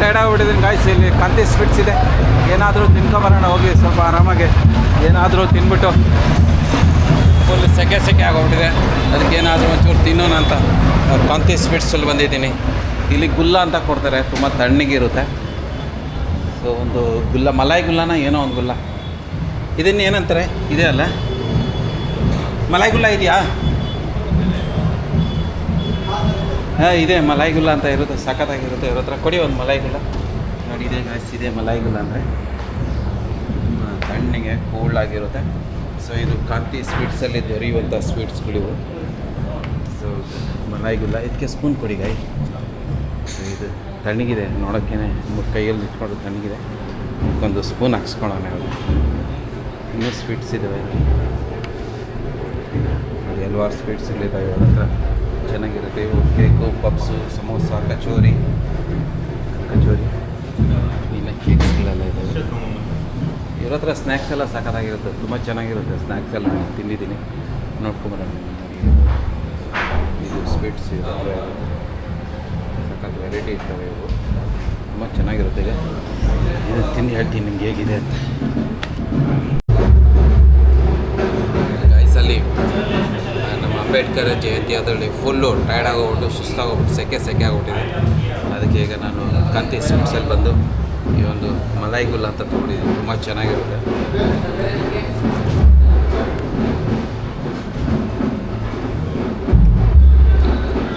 Tired ಆಗಿಬಿಟ್ಟಿದ್ದೀನಿ guys ಇಲ್ಲಿ ಕಾಂತಿ sweets ಇದೆ. ಏನಾದರೂ ತಿನ್ಕೊಬರೋಣ, ಹೋಗಿ ಸ್ವಲ್ಪ ಆರಾಮಾಗಿ. ಏನಾದರೂ ತಿನ್ಬಿಟ್ಟು. ಫುಲ್ ಸೆಕೆ ಸೆಕೆ ಆಗೋಗ್ಬಿಟ್ಟಿದೆ. ಅದಕ್ಕೆ ಏನಾದರೂ ಒಂಚೂರು ತಿನ್ನೋಣ ಅಂತ. ಕಾಂತಿ ಸ್ವೀಟ್ಸಲ್ಲಿ ಬಂದಿದ್ದೀನಿ. ಇಲ್ಲಿ ಗುಲ್ಲ ಅಂತ ಕೊಡ್ತಾರೆ, ತುಂಬ ತಣ್ಣಗಿರುತ್ತೆ ಸೊ ಒಂದು ಗುಲ್ಲ, ಮಲಾಯಿ ಗುಲ್ಲನ ಏನೋ ಒಂದು ಗುಲ್ಲ. ಇದನ್ನು ಏನಂತಾರೆ ಇದೆ ಅಲ್ಲ. ಮಲಾಯಿ ಗುಲ್ಲ ಇದೆಯಾ? ಹಾಂ, ಇದೆ ಮಲಾಯಿ ಗುಲ್ಲ ಅಂತ ಇರುತ್ತೆ, ಸಖತ್ತಾಗಿರುತ್ತೆ, ಇವ್ರ ಹತ್ರ ಕೊಡಿ ಒಂದು ಮಲಾಯಿ ಗುಲ್ಲ ನೋಡಿ, ಇದೆ ಜಾಸ್ತಿ ಇದೆ ಮಲಾಯಿ ಗುಲ್ಲ ಅಂದರೆ ತಣ್ಣಗೆ ಕೋಲ್ಡ್ ಆಗಿರುತ್ತೆ. ಸೊ ಇದು ಕಾಂತಿ ಸ್ವೀಟ್ಸಲ್ಲಿ ದೊರೆಯುವಂಥ ಸ್ವೀಟ್ಸ್ಗಳಿವು ಸೊ ಮಲಾಯಿ ಗುಲ್ಲ ಇದಕ್ಕೆ ಸ್ಪೂನ್ ಕೊಡಿ ಗಾಯಿ ಇದು ತಣ್ಣಗಿದೆ ನೋಡೋಕ್ಕೇ ಕೈಯಲ್ಲಿ ಇಟ್ಕೊಂಡು ತಣ್ಣಗಿದೆ. ಒಂದು ಸ್ಪೂನ್ ಹಾಕ್ಸ್ಕೊಳೋಣ ಇನ್ನೂ ಸ್ವೀಟ್ಸ್ ಇದ್ದಾವೆ ನೋಡಿ, ಹಲ್ವಾರು ಸ್ವೀಟ್ಸ್ಗಳಿದ್ದಾವೆ ಇವ್ರ ಹತ್ರ. ಚೆನ್ನಾಗಿರುತ್ತೆ. ಇವು ಕೇಕು ಪಪ್ಸು ಸಮೋಸ ಕಚೋರಿ. ಕಚೋರಿ. ಇಲ್ಲ ಕೇಕ್ಸ್ಗಳೆಲ್ಲ ಇದ್ದಾವೆ ಇವ್ರ ಹತ್ರ ಸ್ನ್ಯಾಕ್ಸ್ ಎಲ್ಲ ಸಖತ್ತಾಗಿರುತ್ತೆ. ತುಂಬ ಚೆನ್ನಾಗಿರುತ್ತೆ ಸ್ನ್ಯಾಕ್ಸ್ ಎಲ್ಲ ನಾನು ತಿಂದಿದ್ದೀನಿ. ನೋಡ್ಕೊಂಬರೋಣ. ಇದು ಸ್ವೀಟ್ಸ್ ಇರುತ್ತೆ ಸಖತ್ ವೆರೈಟಿ ಇರ್ತವೆ ಇವು. ತುಂಬ ಚೆನ್ನಾಗಿರುತ್ತೆ. ಈಗ ಇದು ತಿಂದು ಹೇಳ್ತೀನಿ ನಿಮ್ಗೆ ಹೇಗಿದೆ ಅಂತ. ಅಂಬೇಡ್ಕರ್ ಜಯಂತಿ ಅದರಲ್ಲಿ ಫುಲ್ಲು ಟೈರ್ಡ್ ಆಗೋಗ್ಬಿಟ್ಟು ಸುಸ್ತಾಗೋಗ್ಬಿಟ್ಟು ಸೆಕೆ ಸೆಕೆ ಆಗ್ಬಿಟ್ಟಿದೆ. ಅದಕ್ಕೆ ಈಗ ನಾನು ಕಾಂತಿ ಸ್ವೀಟ್ಸಲ್ಲಿ ಬಂದು ಈ ಒಂದು ಮಲಾಯಿ ಗುಲ್ಲ ಅಂತ ತೊಗೊಂಡಿದ್ದೀನಿ. ತುಂಬ ಚೆನ್ನಾಗಿರುತ್ತೆ.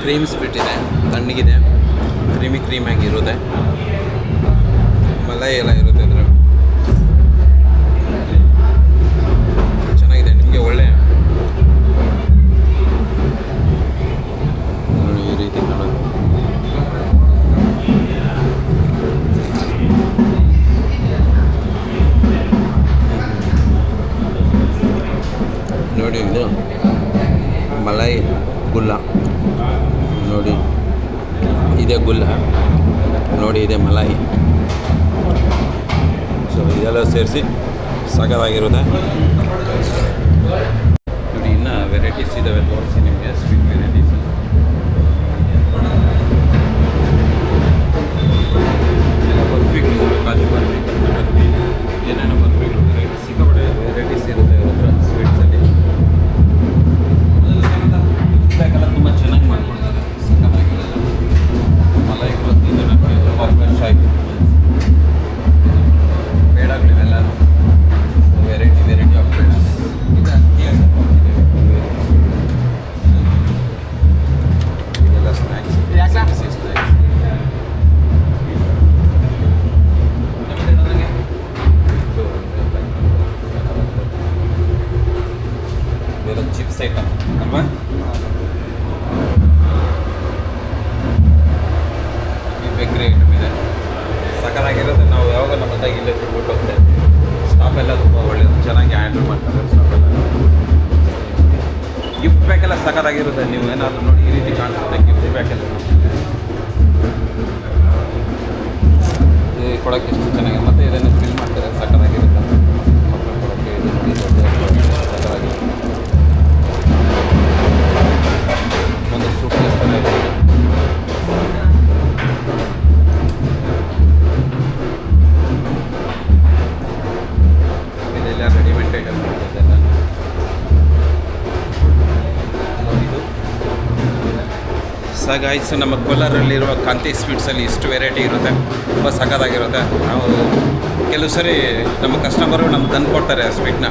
ಕ್ರೀಮ್ ಸ್ವೀಟ್ ಇದೆ, ತಣ್ಣಗಿದೆ ಕ್ರೀಮಿ ಕ್ರೀಮಿಯಾಗಿರುತ್ತೆ ಮಲಾಯಿ ಎಲ್ಲ ಇರುತ್ತೆ. ನೋಡಿ ಇದು. ಮಲೈ ಗುಲ್ಲ. ನೋಡಿ, ಇದೆ ಗುಲ್ಲ. ನೋಡಿ, ಇದೆ ಮಲಾಯಿ ಸೊ ಇದೆಲ್ಲ ಸೇರಿಸಿ ಸಾಕಾಗಿರುತ್ತೆ ನೋಡಿ, ಇನ್ನೂ ವೆರೈಟೀಸ್ ಇದ್ದಾವೆ ತೋರಿಸಿ ನಿಮಗೆ ಸ್ವೀಟ್ ವೆರೈಟೀಸ್ ಇದೆಲ್ಲ ಅಲ್ವಾ? ಈ ಬೇಕ್ರಿ ಐಟಮ್ ಇದೆ. ಸಕಲಾಗಿರೋದು ನಾವು ಯಾವಾಗ ನಮ್ಮ ಬಂದಾಗ ಇಲ್ಲೇ ತಿನ್ಬಿಟ್ಟು ಹೋಗ್ತೇವೆ. ಸ್ಟಾಪ್ ಎಲ್ಲ ತುಂಬ ಒಳ್ಳೆಯದು ಚೆನ್ನಾಗಿ ಹ್ಯಾಂಡಲ್ ಮಾಡ್ತಾರೆ ಸ್ಟಾಪ್ ಎಲ್ಲ. ಗಿಫ್ಟ್ ಎಲ್ಲ ಸಖತ್ತಾಗಿರುತ್ತೆ ನೀವು ಏನಾದರೂ ನೋಡಿ ಈ ರೀತಿ ಕಾಣಿಸುತ್ತೆ ಗಿಫ್ಟ್ ಇದು ಕೊಡೋಕ್ಕೆ ಎಷ್ಟು ಚೆನ್ನಾಗಿ ಸಗಾಯ್ಸ್ ನಮ್ಮ ಕೋಲಾರಲ್ಲಿರುವ ಕಾಂತಿ ಸ್ವೀಟ್ಸಲ್ಲಿ ಇಷ್ಟು ವೆರೈಟಿ ಇರುತ್ತೆ. ತುಂಬ ಸಖತ್ತಾಗಿರುತ್ತೆ. ನಾವು ಕೆಲವು ಸರಿ ನಮ್ಮ ಕಸ್ಟಮರು ನಮ್ಗೆ ತಂದು ಕೊಡ್ತಾರೆ ಸ್ವೀಟ್ನ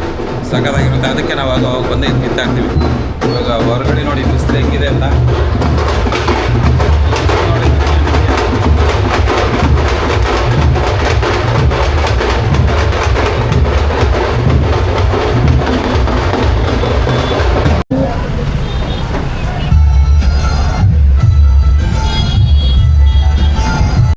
ಸಖತ್ತಾಗಿರುತ್ತೆ. ಅದಕ್ಕೆ ನಾವು ಅದು ಅವಾಗ ಬಂದು ಇವಾಗ ಹೊರಗಡೆ ನೋಡಿ ಬಿಸಿಲು ಹೆಂಗಿದೆ ಅಂತ.